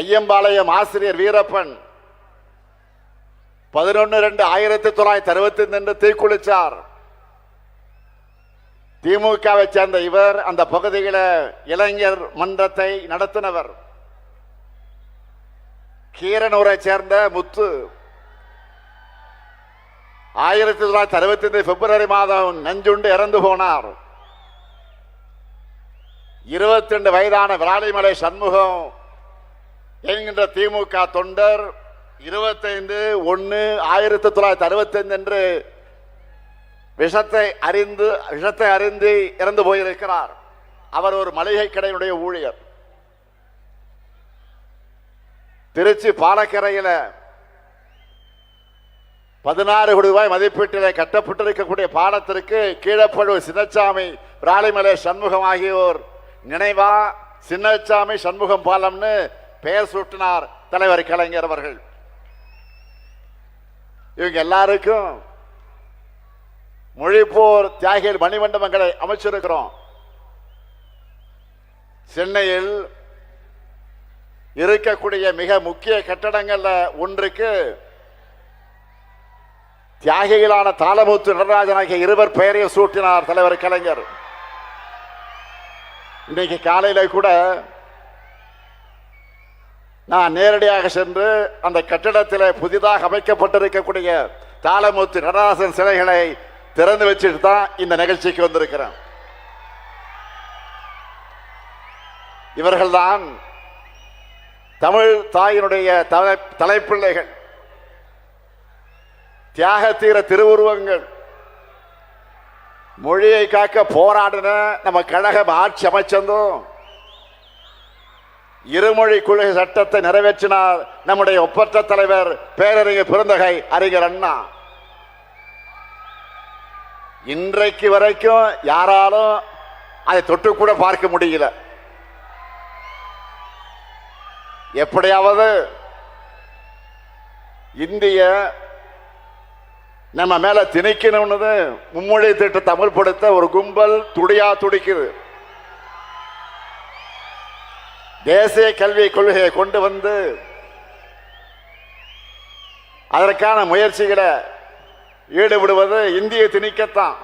ஐயம்பாளையம் ஆசிரியர் வீரப்பன் பதினொன்று ரெண்டு ஆயிரத்தி தொள்ளாயிரத்தி அறுபத்தி ரெண்டு தீக்குளிச்சார். திமுகவை சேர்ந்த இவர் அந்த பகுதியில் இளைஞர் மன்றத்தை நடத்தினவர். கீரனூரை சேர்ந்த முத்து. ஆயிரத்தி தொள்ளாயிரத்தி அறுபத்தி ஐந்து பிப்ரவரி மாதம் நஞ்சுண்டு இறந்து போனார். இருபத்தி ரெண்டு வயதான விராலிமலை சண்முகம் என்கின்ற திமுக தொண்டர் இருபத்தைந்து ஒன்று ஆயிரத்தி தொள்ளாயிரத்தி அறுபத்தைந்து என்று விஷத்தை அறிந்து விஷத்தை அறிந்து இறந்து போயிருக்கிறார். அவர் ஒரு மளிகை கடையினுடைய ஊழியர். திருச்சி பாலக்கரையில் பதினாறு கோடி ரூபாய் மதிப்பீட்டிலே கட்டப்பட்டிருக்கக்கூடிய பாலத்திற்கு கீழப்பழு சின்னச்சாமி ராளிமலை சண்முகம் ஆகியோர் நினைவா சின்னச்சாமி சண்முகம் பாலம்னு பெயர் சூட்டினார் தலைவர் கலைஞர் அவர்கள். இவங்க எல்லாருக்கும் மொழிப்போர் தியாகிகள் மணிமண்டபங்களை அமைச்சிருக்கிறோம். சென்னையில் இருக்கக்கூடிய மிக முக்கிய கட்டடங்கள்ல ஒன்றுக்கு தியாகிகளான தாளமுத்து நடராஜன் ஆகிய இருவர் பெயரையும் சூட்டினார் தலைவர் கலைஞர். இன்னைக்கு காலையில கூட நான் நேரடியாக சென்று அந்த கட்டிடத்தில் புதிதாக அமைக்கப்பட்டிருக்கக்கூடிய தாளமூர்த்தி நடராசன் சிலைகளை திறந்து வச்சுட்டு தான் இந்த நிகழ்ச்சிக்கு வந்திருக்கிறேன். இவர்கள்தான் தமிழ் தாயினுடைய தலை தலைப்பிள்ளைகள். தியாக தீர திருவுருவங்கள். மொழியை காக்க போராடின நம்ம கழகம் ஆட்சி அமைச்சதும் இருமொழி கொள்கை சட்டத்தை நிறைவேற்றினார் நம்முடைய ஒப்பற்ற தலைவர் பேரறிஞர் பிறந்தகை அறிஞர் அண்ணா. இன்றைக்கு வரைக்கும் யாராலும் அதை தொட்டு கூட பார்க்க முடியல. எப்படியாவது இந்திய நம்ம மேல திணிக்கணும்னு மும்மொழி திட்டத்தை அமல்படுத்த ஒரு கும்பல் துடியா துடிக்குது. தேசிய கல்வி கொள்கையை கொண்டு வந்து அதற்கான முயற்சிகளை ஈடுபடுவது இந்திய திணிக்கத்தான்.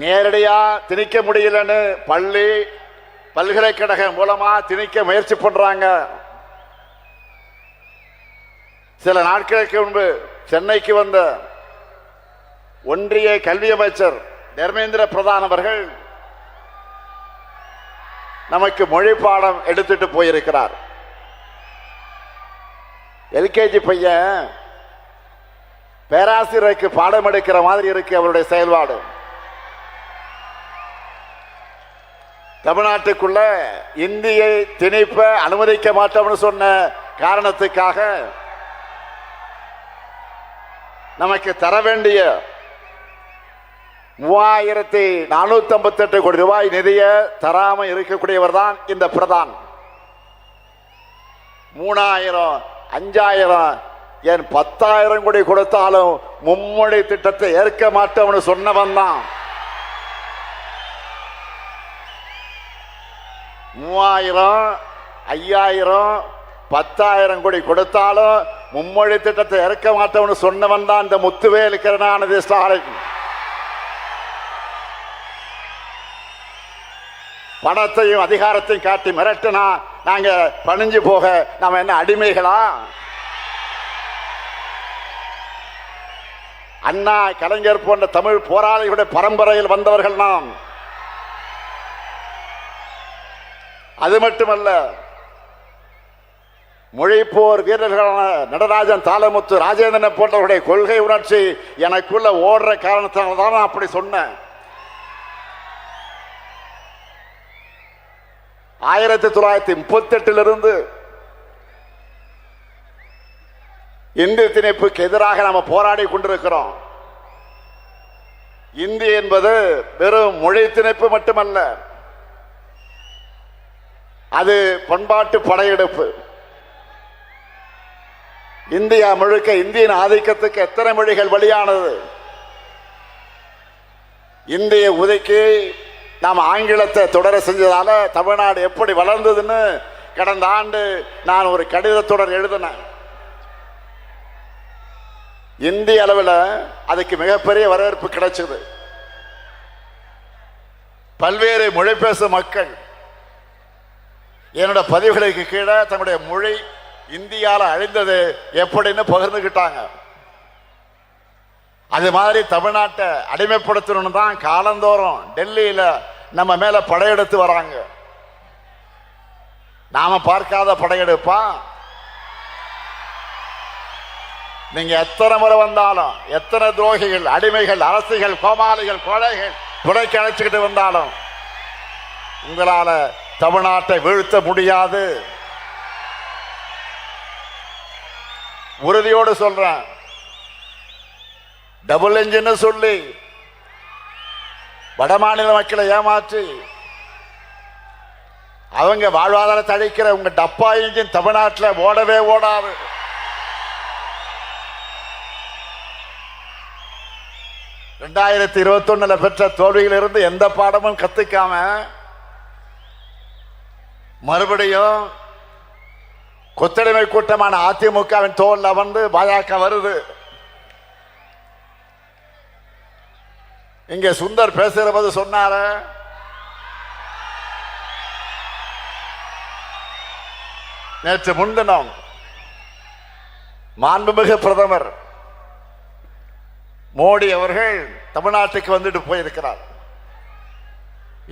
நேரடியா திணிக்க முடியலன்னு பள்ளி பல்கலைக்கழகம் மூலமா திணிக்க முயற்சி பண்றாங்க. சில நாட்களுக்கு முன்பு சென்னைக்கு வந்த ஒன்றிய கல்வி அமைச்சர் தர்மேந்திர பிரதான் அவர்கள் நமக்கு மொழி பாடம் எடுத்துட்டு போயிருக்கிறார். எல்கேஜி பையன் பேராசிரியருக்கு பாடம் எடுக்கிற மாதிரி இருக்கு அவருடைய செயல்பாடு. தமிழ்நாட்டுக்குள்ள இந்தியை திணிப்ப அனுமதிக்க மாட்டோம்னு சொன்ன காரணத்துக்காக நமக்கு தர வேண்டிய மூவாயிரத்தி நானூத்தி ஐம்பத்தி எட்டு கோடி ரூபாய் நிதியை தராம இருக்கக்கூடியவர் தான் இந்த பிரதான். மூணாயிரம் அஞ்சாயிரம் என் பத்தாயிரம் கோடி கொடுத்தாலும் மும்மொழி திட்டத்தை ஏற்க மாட்டோம்னு சொன்னவன் தான். மூவாயிரம் ஐயாயிரம் பத்தாயிரம் கோடி கொடுத்தாலும் மும்மொழி திட்டத்தை இறக்க மாட்டோம்னு சொன்னவன் தான் இந்த முத்துவேல் கருணாநிதி ஸ்டாலின். பணத்தையும் அதிகாரத்தையும் காட்டி மிரட்டினா நாங்க பணிஞ்சு போக நாம என்ன அடிமைகளா? அண்ணா கலைஞர் போன்ற தமிழ் போராளிகளுடைய பரம்பரையில் வந்தவர்கள் நாம். அது மட்டுமல்ல மொழிப்போர் வீரர்களான நடராஜன் தாளமுத்து ராஜேந்திரன் போன்றவருடைய கொள்கை உணர்ச்சி எனக்குள்ள ஓடுற காரணத்தினால தான் நான் அப்படி சொன்னேன். ஆயிரத்தி தொள்ளாயிரத்தி முப்பத்தி எட்டிலிருந்து இந்தி திணிப்புக்கு எதிராக நாம போராடி கொண்டிருக்கிறோம். இந்தி என்பது வெறும் மொழி திணிப்பு மட்டுமல்ல அது பண்பாட்டு படையெடுப்பு. இந்தியா முழுக்க இந்தியின் ஆதிக்கத்துக்கு எத்தனை மொழிகள் வழியானது இந்திய உதைக்கு நாம் ஆங்கிலத்தை தொடர செஞ்சதால் தமிழ்நாடு எப்படி வளர்ந்ததுன்னு கடந்த ஆண்டு நான் ஒரு கடிதத்தொடர் எழுதினேன். இந்திய அளவில் அதுக்கு மிகப்பெரிய வரவேற்பு கிடைச்சது. பல்வேறு மொழி பேசும் மக்கள் என்னோட பதிவுகளுக்கு கீழே தன்னுடைய மொழி இந்தியாவில் அழிந்தது எப்படின்னு பகிர்ந்துக்கிட்டாங்க அது மாதிரி தமிழ்நாட்டை அடிமைப்படுத்தணும்னு தான் காலந்தோறும் டெல்லியில் நம்ம மேலே படையெடுத்து வராங்க. நாம பார்க்காத படையெடுப்பா. நீங்க எத்தனை முறை வந்தாலும் எத்தனை துரோகிகள் அடிமைகள் அரசுகள் கோமாளிகள் கொலைகள் துடைக்கு அழைச்சிக்கிட்டு வந்தாலும் உங்களால தமிழ்நாட்டை வீழ்த்த முடியாது. உறுதியோடு சொல்றேன். டபுள் இன்ஜின்னு சொல்லி வடமாநில மக்களை ஏமாற்றி அவங்க வாழ்வாதாரத்தை அழிக்கிற உங்க டப்பா இன்ஜின் தமிழ்நாட்டில் ஓடவே ஓடாது. ரெண்டாயிரத்தி இருபத்தொன்னுல பெற்ற தோல்வியிலிருந்து எந்த பாடமும் கத்துக்காம மறுபடியும் கொத்தடிமை கூட்டமான அதிமுகவின் தோல் வந்து பாஜக வருது. இங்கே சுந்தர் பேசுகிற போது சொன்னார. நேற்று முன்தினம் மாண்புமிகு பிரதமர் மோடி அவர்கள் தமிழ்நாட்டுக்கு வந்துட்டு போயிருக்கிறார்.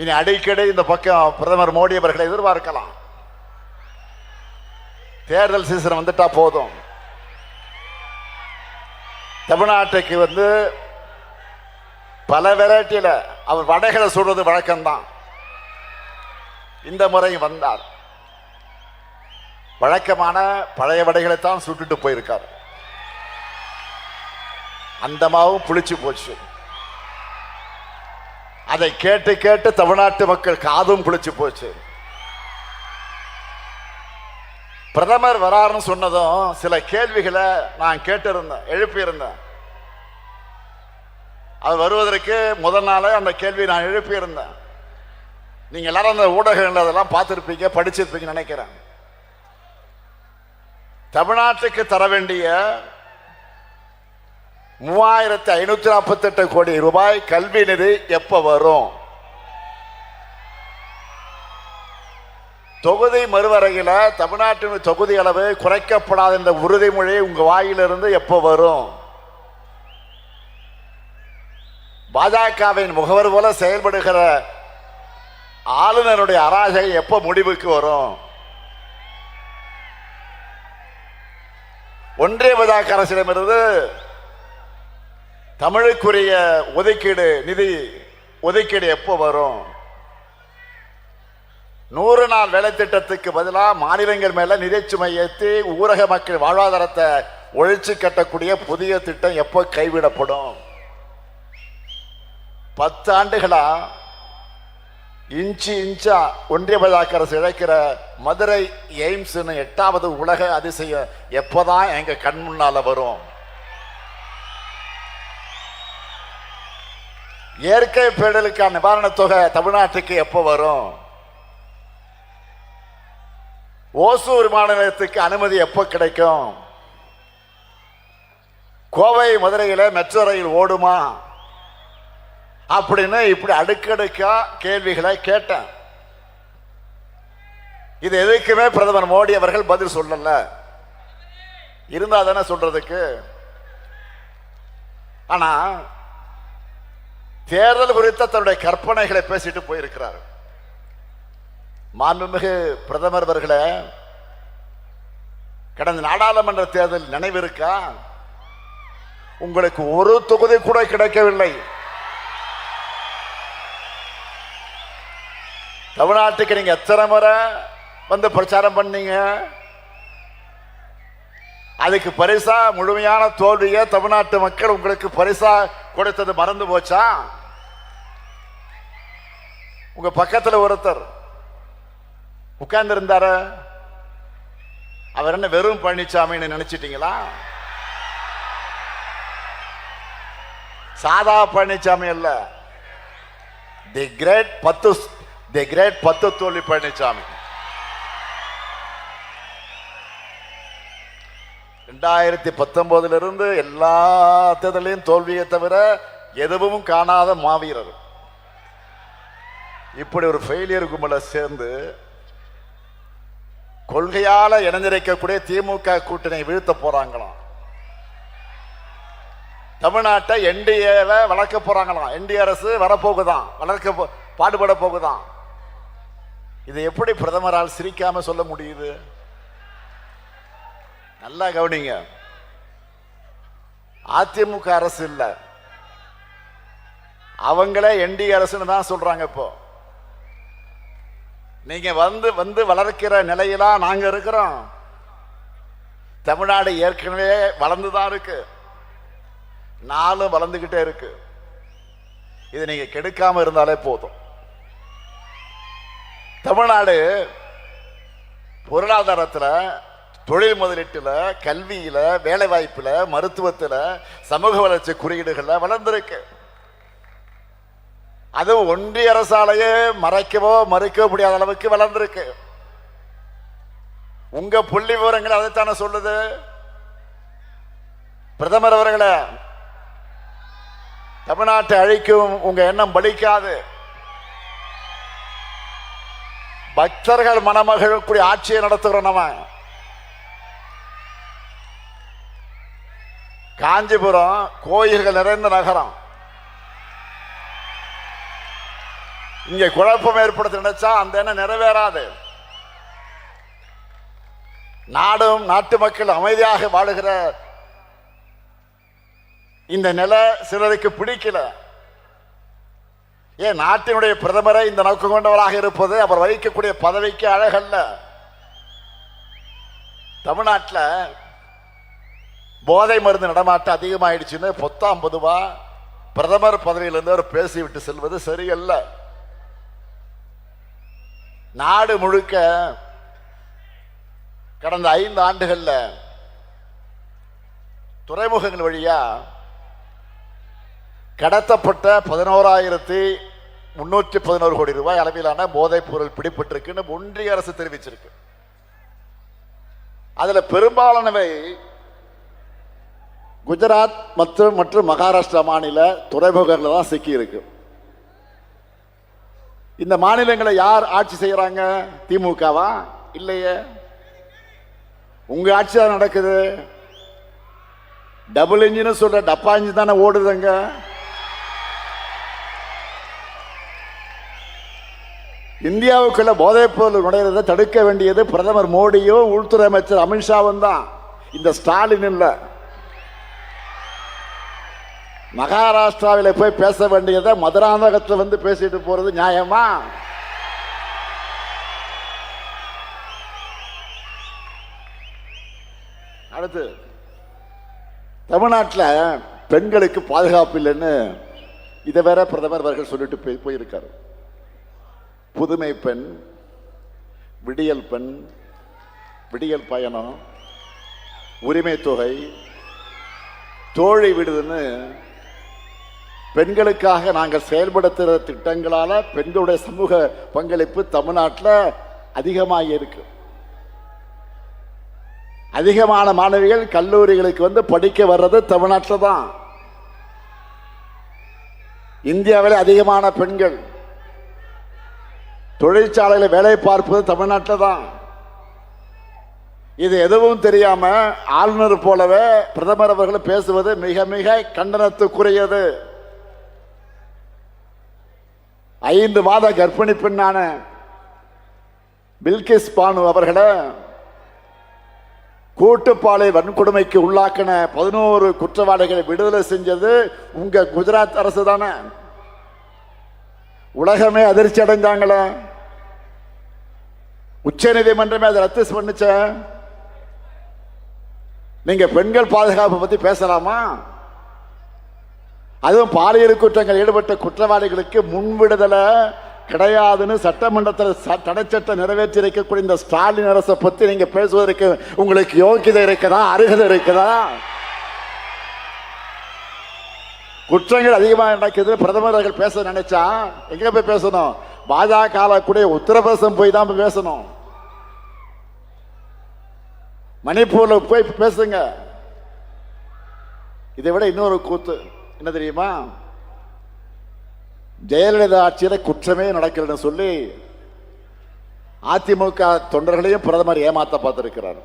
இனி அடிக்கடி இந்த பக்கம் பிரதமர் மோடி அவர்களை எதிர்பார்க்கலாம். தேர்தல் சீசன் வந்துட்டா போதும். தமிழ்நாட்டுக்கு வந்து பல வெரைட்டியில் அவர் வடைகளை சுடுறது வழக்கம்தான். இந்த முறை வந்தார். வழக்கமான பழைய வடைகளை தான் சுட்டுட்டு போயிருக்கார். அந்த மாவும் புளிச்சு போச்சு. அதை கேட்டு கேட்டு தமிழ்நாட்டு மக்கள் காதும் புளிச்சு போச்சு. பிரதமர் வராருன்னு சொன்னதும் சில கேள்விகளை நான் கேட்டிருந்தேன் எழுப்பியிருந்தேன். அது வருவதற்கு முதல் நாளே அந்த கேள்வி நான் எழுப்பியிருந்தேன். நீங்க எல்லாரும் அந்த ஊடகங்கள் அதெல்லாம் பார்த்துருப்பீங்க படிச்சிருப்பீங்கன்னு நினைக்கிறேன். தமிழ்நாட்டுக்கு தர வேண்டிய மூவாயிரத்தி ஐநூத்தி நாற்பத்தி எட்டு கோடி ரூபாய் கல்வி நிதி எப்ப வரும்? தொகுதி மறுவரையில் தமிழ்நாட்டின் தொகுதி அளவு குறைக்கப்படாத இந்த உறுதிமொழி உங்க வாயிலிருந்து எப்ப வரும்? பாஜகவின் முகவர் போல செயல்படுகிற ஆளுநருடைய அராஜகம் எப்ப முடிவுக்கு வரும்? ஒன்றிய பாஜக அரசிடமிருந்து தமிழுக்குரிய ஒதுக்கீடு நிதி ஒதுக்கீடு எப்போ வரும்? நூறு நாள் வேலை திட்டத்துக்கு பதிலாக மாநிலங்கள் மேல நிதி சுமை ஏற்றி ஊரக மக்கள் வாழ்வாதாரத்தை ஒழிச்சு கட்டக்கூடிய புதிய திட்டம் எப்போ கைவிடப்படும்? பத்து ஆண்டுகளா இன்ச்சு இன்ச்சா ஒன்றிய பாஜக இழைக்கிற மதுரை எய்ம்ஸ்னு எட்டாவது உலக அதிசயம் எப்போதான் எங்க கண் முன்னால வரும்? இயற்கை பேடலுக்கான நிவாரணத் தொகை தமிழ்நாட்டுக்கு எப்போ வரும்? ஓசூர் மாநிலத்துக்கு அனுமதி எப்போ கிடைக்கும்? கோவை மதுரையில் மெட்ரோ ரயில் ஓடுமா? அப்படின்னு இப்படி அடுக்கடுக்கா கேள்விகளை கேட்டேன். இது எதுக்குமே பிரதமர் மோடி அவர்கள் பதில் சொல்லல. இருந்தா தானே சொல்றதுக்கு. ஆனா தேர்தல் குறித்த தன்னுடைய கற்பனைகளை பேசிட்டு போயிருக்கிறார். மாண்புமிகு பிரதமர் அவர்களே கடந்த நாடாளுமன்ற தேர்தல் நினைவிருக்கா உங்களுக்கு ஒரு தொகுதி கூட கிடைக்கவில்லை. தமிழ்நாட்டுக்கு நீங்க எத்தனை முறை வந்து பிரச்சாரம் பண்ணீங்க? அதுக்கு பரிசா முழுமையான தோல்வியை தமிழ்நாட்டு மக்கள் உங்களுக்கு பரிசா கொடுத்தது மறந்து போச்சா? உங்க பக்கத்தில் ஒருத்தர் உட்கார்ந்து இருந்தார அவர் என்ன வெறும் பழனிசாமின்னு நினைச்சிட்டீங்களா? சாதா பழனிசாமி அல்ல. தி கிரேட் பத்து தி கிரேட் பத்து தோல்வி பழனிசாமி ரெண்டாயிரத்தி பத்தொன்பதுல இருந்து எல்லா தேர்தலையும் தோல்வியை தவிர எதுவும் காணாத மாவீரர். இப்படி ஒரு ஃபெயிலியர் கும்பல சேர்ந்து கொள்கையால இணைஞ்சிருக்கக்கூடிய திமுக கூட்டணி வீழ்த்த போறாங்களாம். தமிழ்நாட்டை என்டிஏவை வளர்க்க போறாங்களாம். அரசு வரப்போகுதான் வளர்க்க பாடுபட போகுதான் இதை எப்படி பிரதமரால் சிரிக்காம சொல்ல முடியுது? நல்லா கவனிங்க. அதிமுக அரசு இல்லை. அவங்களே என்டி அரசுன்னு தான் சொல்றாங்க இப்போ. நீங்க வந்து வந்து வளர்க்கிற நிலையெல்லாம் நாங்க இருக்கிறோம். தமிழ்நாடு ஏற்கனவே வளர்ந்துதான் இருக்கு. நாளும் வளர்ந்துகிட்டே இருக்கு. இது நீங்க கெடுக்காம இருந்தாலே போதும். தமிழ்நாடு பொருளாதாரத்தில் தொழில் முதலீட்டில் கல்வியில் வேலைவாய்ப்பில் மருத்துவத்தில் சமூக வளர்ச்சி குறியீடுகளில் வளர்ந்துருக்கு. அது ஒன்றிய அரசாலேயே மறைக்கவோ மறுக்கவோ முடியாத அளவுக்கு வளர்ந்துருக்கு. உங்க புள்ளி விவரங்கள் அதைத்தானே சொல்லுது? பிரதமர் அவர்களே தமிழ்நாட்டை அழிக்கும் உங்க எண்ணம் பலிக்காது. பக்தர்கள் மணமகள் கூடிய ஆட்சியை நடத்துகிறோம் நம்ம காஞ்சிபுரம் கோயில்கள் நிறைந்த நகரம். இங்கே குழப்பம் ஏற்படுத்த நினைச்சா அந்த எண்ணம் நிறைவேறாது. நாடும் நாட்டு மக்கள் அமைதியாக வாழுகிற இந்த நிலை சிலருக்கு பிடிக்கல. ஏன் நாட்டினுடைய பிரதமரை இந்த நோக்கம் கொண்டவராக இருப்பது? அவர் வகிக்கக்கூடிய பதவிக்கு அழகல்ல. தமிழ்நாட்டில் போதை மருந்து நடமாட்டம் அதிகமாயிடுச்சுன்னு பொத்தாம் பொதுவா பிரதமர் பதவியிலிருந்து அவர் பேசிவிட்டு செல்வது சரியல்ல. நாடு முழுக்க கடந்த ஐந்து ஆண்டுகளில் துறைமுகங்கள் வழியா கடத்தப்பட்ட பதினோராயிரத்தி முன்னூற்றி பதினோரு கோடி ரூபாய் அளவிலான போதைப் பொருள் பிடிபட்டிருக்குன்னு ஒன்றிய அரசு தெரிவிச்சிருக்கு. அதில் பெரும்பாலானவை குஜராத் மற்றும் மற்றும் மகாராஷ்டிரா மாநில துறைமுகங்களில் தான் சிக்கி இருக்கு இந்த மாநிலங்களை யார் ஆட்சி செய்கிறாங்க திமுகவா? இல்லையே. உங்க ஆட்சி தான் நடக்குது. டபுள் இன்ஜின் சொல்ற டப்பா இன்ஜின் தானே ஓடுதுங்க. இந்தியாவுக்குள்ள போதைப் பொருள் நுழைறதை தடுக்க வேண்டியது பிரதமர் மோடியும் உள்துறை அமைச்சர் அமித்ஷாவும் தான். இந்த ஸ்டாலின் இல்லை. மகாராஷ்டிராவில் போய் பேச வேண்டியதை மதுராந்தகத்தில் வந்து பேசிட்டு போறது நியாயமா? அடுத்து தமிழ்நாட்டில் பெண்களுக்கு பாதுகாப்பு இல்லைன்னு இதை வேற பிரதமர் அவர்கள் சொல்லிட்டு போய் போயிருக்காரு. புதுமை பெண் விடியல் பெண் விடியல் பயணம் உரிமை தொகை தோழி விடுதுன்னு பெண்களுக்காக நாங்கள் செயல்படுத்துகிற திட்டங்களால் பெண்களுடைய சமூக பங்களிப்பு தமிழ்நாட்டில் அதிகமாக இருக்கு. அதிகமான மாணவிகள் கல்லூரிகளுக்கு வந்து படிக்க வர்றது தமிழ்நாட்டில் தான் இந்தியாவில் அதிகமான பெண்கள். தொழிற்சாலையில் வேலை பார்ப்பது தமிழ்நாட்டில் தான். இது எதுவும் தெரியாம ஆளுநர் போலவே பிரதமர் அவர்கள் பேசுவது மிக மிக கண்டனத்துக்குரியது. ஐந்து மாத கர்ப்பிணி பெண்ணான பில்கிஸ் பானு அவர்களை கூட்டுப்பாலை வன்கொடுமைக்கு உள்ளாக்கின பதினோரு குற்றவாளிகளை விடுதலை செஞ்சது உங்க குஜராத் அரசு தானே உலகமே அதிர்ச்சி அடைஞ்சாங்களே? உச்ச நீதிமன்றமே அதை ரத்து பண்ணுச்ச? நீங்க பெண்கள் பாதுகாப்பு பத்தி பேசலாமா? அதுவும் பாலியல் குற்றங்கள் ஈடுபட்ட குற்றவாளிகளுக்கு முன்விடுதலை கிடையாதுன்னு சட்டமன்றத்தில் ச- தடைச்சட்டம் நிறைவேற்றி இருக்கக்கூடிய இந்த ஸ்டாலின் அரசை பத்தி நீங்க பேசுவதற்கு உங்களுக்கு யோக்கியதை இருக்குதா அருகதை இருக்குதா? குற்றங்கள் அதிகமாக நடக்குது பிரதமர் அவர்கள் பேச நினைச்சா எங்க போய் பேசணும்? பாஜக கூட உத்தரப்பிரதேசம் போய் தான் போய் பேசணும். மணிப்பூர்ல போய் பேசுங்க. இதை விட இன்னொரு கூத்து என்ன தெரியுமா? ஜெயலலிதா ஆட்சியில் குற்றமே நடக்கலன்னு சொல்லி அதிமுக தொண்டர்களையும் பிரதமர் ஏமாத்த பார்த்திருக்கிறார்.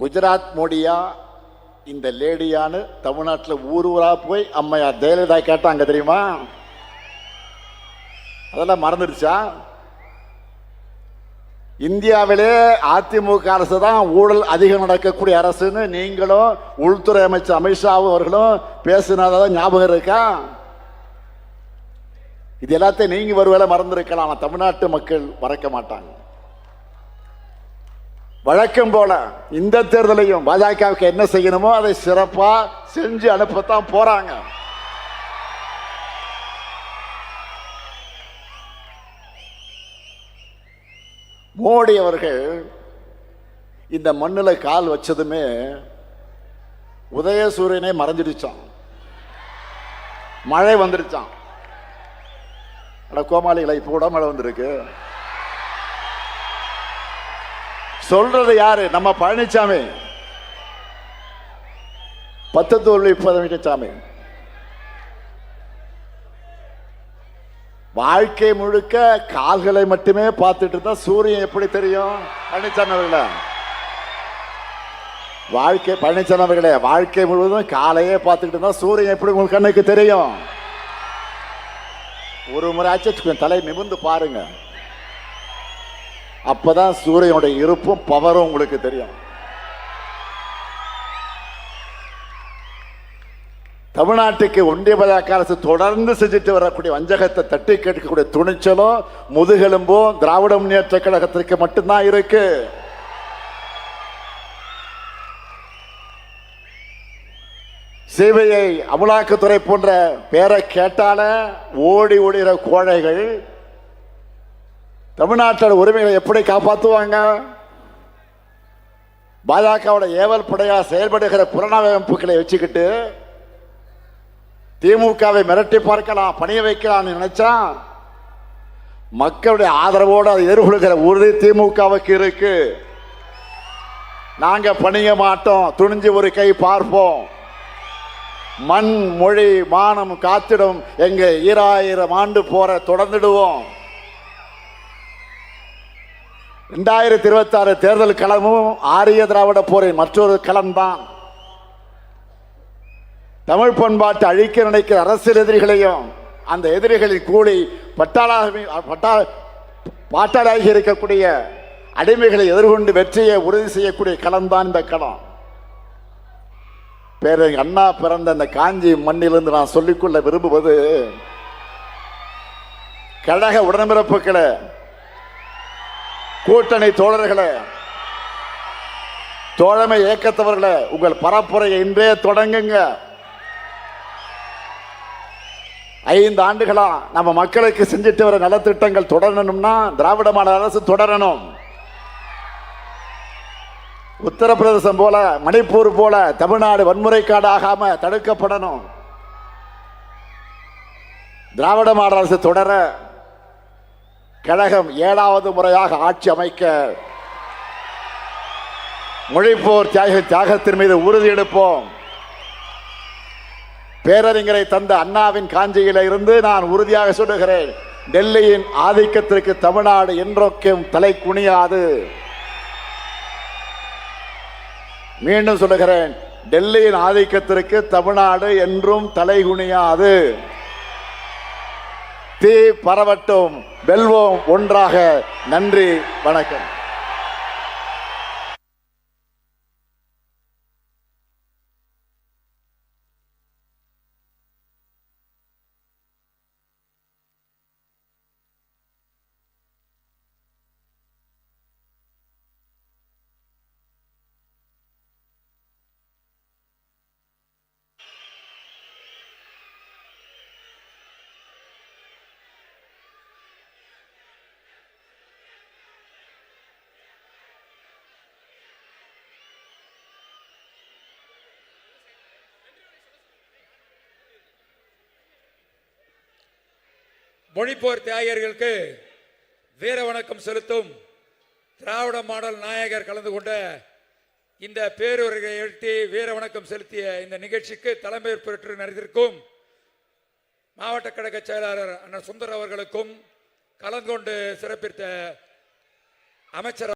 குஜராத் மோடியா இந்த லேடியானு தமிழ்நாட்டில் ஊர் ஊராக போய் அம்மையார் ஜெயலலிதா கேட்டாங்க தெரியுமா? அதெல்லாம் மறந்துடுச்சா? இந்தியாவிலே அதிமுக அரசு தான் ஊழல் அதிகம் நடக்கக்கூடிய அரசுன்னு நீங்களும் உள்துறை அமைச்சர் அமித்ஷாவும் அவர்களும் பேசினதான் ஞாபகம் இருக்கா? இது எல்லாத்தையும் நீங்க ஒருவேளை மறந்துருக்கலாம். ஆனா தமிழ்நாட்டு மக்கள் மறக்க மாட்டாங்க. வழக்கம் போல இந்த தேர்தலையும் பாஜகவுக்கு என்ன செய்யணுமோ அதை சிறப்பாக செஞ்சு அனுப்பத்தான் போறாங்க. மோடி அவர்கள் இந்த மண்ணில் கால் வச்சதுமே உதயசூரியனே மறைஞ்சிடுச்சான் மழை வந்துடுச்சான் அட கோமாளிகளை இப்போ கூட மழை வந்திருக்கு. சொல்றது யாரு? நம்ம பழனிசாமி பத்து தோல்வி பழனிசாமி வாழ்க்கை முழுக்க கால்களை மட்டுமே பார்த்துட்டு இருந்தா சூரியன் எப்படி தெரியும்? பழனிசாமி அவர்கள. வாழ்க்கை பழனிசாமி அவர்களே வாழ்க்கை முழுவதும் காலையே பார்த்துக்கிட்டு இருந்தா சூரியன் எப்படி உங்களுக்கு கண்ணுக்கு தெரியும்? ஒரு முறை ஆச்சு தலை நிமிர்ந்து பாருங்க. அப்பதான் சூரியனுடைய இருப்பும் பவரும் உங்களுக்கு தெரியும். தமிழ்நாட்டுக்கு ஒன்றிய பாஜக அரசு தொடர்ந்து செஞ்சுட்டு வரக்கூடிய வஞ்சகத்தை தட்டி கேட்கக்கூடிய துணிச்சலும் முதுகெலும்போ திராவிட முன்னேற்ற கழகத்திற்கு மட்டும்தான் இருக்கு. சிபிஐ அமலாக்கத்துறை போன்ற பேரை கேட்டால ஓடி ஓடுகிற கோழைகள் தமிழ்நாட்டோட உரிமைகளை எப்படி காப்பாற்றுவாங்க பாஜகவோட ஏவல் படையாக செயல்படுகிற புலனமைப்புகளை வச்சுக்கிட்டு திமுகவை மிரட்டி பார்க்கலாம் பணிய வைக்கலாம்னு நினைச்சா மக்களுடைய ஆதரவோடு அதை எதிர்கொள்கிற உறுதி திமுகவுக்கு இருக்கு. நாங்க பணிய மாட்டோம் துணிஞ்சு ஒரு கை பார்ப்போம். மண் மொழி மானம் காத்திடும் எங்க ஈராயிரம் ஆண்டு போற தொடர்ந்துடுவோம். ரெண்டாயிரத்தி இருபத்தி ஆறு தேர்தல் களமும் ஆரிய திராவிட போரின் மற்றொரு களம்தான். தமிழ் பண்பாட்டை அழிக்க நினைக்கிற அரசியல் எதிரிகளையும் அந்த எதிரிகளின் கூலி பட்டாளாக பட்டா பாட்டாளாகி இருக்கக்கூடிய அடிமைகளை எதிர்கொண்டு வெற்றியை உறுதி செய்யக்கூடிய களம்தான் இந்த களம். பேர அண்ணா பிறந்த அந்த காஞ்சி மண்ணிலிருந்து நான் சொல்லிக்கொள்ள விரும்புவது கழக உடன்பிறப்புகளை கூட்டணி தோழர்களே தோழமை இயக்கத்தவர்களே உங்கள் பரப்புரையை இன்றே தொடங்குங்க. ஐந்து ஆண்டுகளா நம்ம மக்களுக்கு செஞ்சுட்டு வர நலத்திட்டங்கள் தொடரணும்னா திராவிட மாடல் அரசு தொடரணும். உத்தரப்பிரதேசம் போல மணிப்பூர் போல தமிழ்நாடு வன்முறைக்காடு ஆகாம தடுக்கப்படணும். திராவிட மாடல் அரசு தொடர கழகம் ஏழாவது முறையாக ஆட்சி அமைக்க மொழிப்போர் தியாக தியாகத்தின் மீது உறுதி எடுப்போம். பேரறிஞரை தந்த அண்ணாவின் காஞ்சியில இருந்து நான் உறுதியாக சொல்லுகிறேன் டெல்லியின் ஆதிக்கத்திற்கு தமிழ்நாடு என்றொக்கும் தலை குனியாது. மீண்டும் சொல்லுகிறேன் டெல்லியின் ஆதிக்கத்திற்கு தமிழ்நாடு என்றும் தலை குனியாது. தீ பரவட்டும். வெல்வோம். ஒன்றாக. நன்றி. வணக்கம். மொழிப்போர் தியாகியர்களுக்கு வீர வணக்கம் செலுத்தும் திராவிட மாடல் நாயகர் கலந்து கொண்ட இந்த பேரூரை எழுத்தி வீர வணக்கம் செலுத்திய இந்த நிகழ்ச்சிக்கு தலைமை பொறுப்பு நடந்திருக்கும் மாவட்ட கழக செயலாளர் அண்ணன் சுந்தர் அவர்களுக்கும் கலந்து கொண்டு சிறப்பித்த அமைச்சர்